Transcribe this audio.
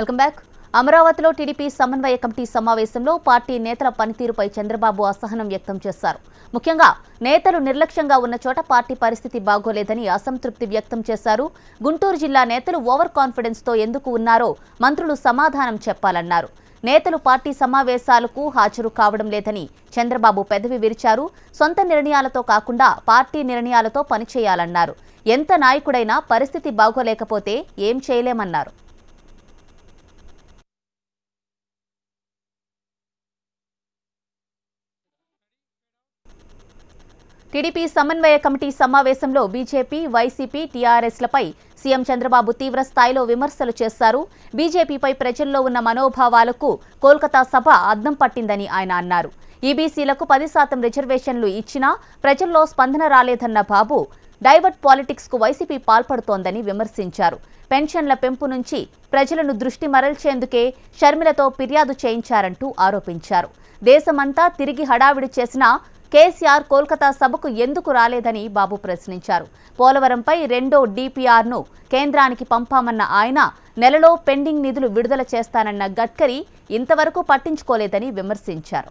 Welcome back. అమరావతిలో TDP సమన్వయ committee సమావేశంలో పార్టీ నేతల పనితీరుపై చంద్రబాబు అసహనం వ్యక్తం చేశారు. ముఖ్యంగా నేతలు నిర్లక్ష్యంగా ఉన్న చోట పార్టీ పరిస్థితి బాగోలేదని అసంతృప్తి వ్యక్తం చేశారు. గుంటూరు జిల్లా నేతలు ఓవర్ కాన్ఫిడెన్స్తో ఎందుకు ఉన్నారో మంత్రులు సమాధానం చెప్పాలన్నారు. నేతలు పార్టీ సమావేశాలకు హాజరు కావడం లేదని చంద్రబాబు పెదవి విరిచారు. సొంత నిర్ణయాలతో కాకుండా పార్టీ నిర్ణయాలతో పనిచేయాలన్నారు. ఎంత నాయకుడైనా పరిస్థితి బాగోలేకపోతే ఏం చేయలేమన్నారు. టీడీపీ సమన్వయ కమిటీ సమావేశంలో బీజేపీ వైసీపీ టీఆర్ఎస్లపై సీఎం చంద్రబాబు తీవ్ర స్థాయిలో విమర్శలు చేశారు. బీజేపీపై ప్రజల్లో ఉన్న మనోభావాలకు కోల్కతా సభ అద్దం పట్టిందని ఆయన అన్నారు. ఈబీసీలకు పది శాతం రిజర్వేషన్లు ఇచ్చినా ప్రజల్లో స్పందన రాలేదన్న బాబు డైవర్ట్ పాలిటిక్స్కు వైసీపీ పాల్పడుతోందని విమర్శించారు. పెన్షన్ల పెంపు నుంచి ప్రజలను దృష్టి మరల్చేందుకే షర్మిలతో ఫిర్యాదు చేయించారంటూ ఆరోపించారు. దేశమంతా తిరిగి హడావిడి చేసినా కేసీఆర్ కోల్కతా సభకు ఎందుకు రాలేదని బాబు ప్రశ్నించారు. పోలవరంపై రెండో డిపిఆర్ను కేంద్రానికి పంపామన్న ఆయన నెలలో పెండింగ్ నిధులు విడుదల చేస్తానన్న గడ్కరీ ఇంతవరకు పట్టించుకోలేదని విమర్శించారు.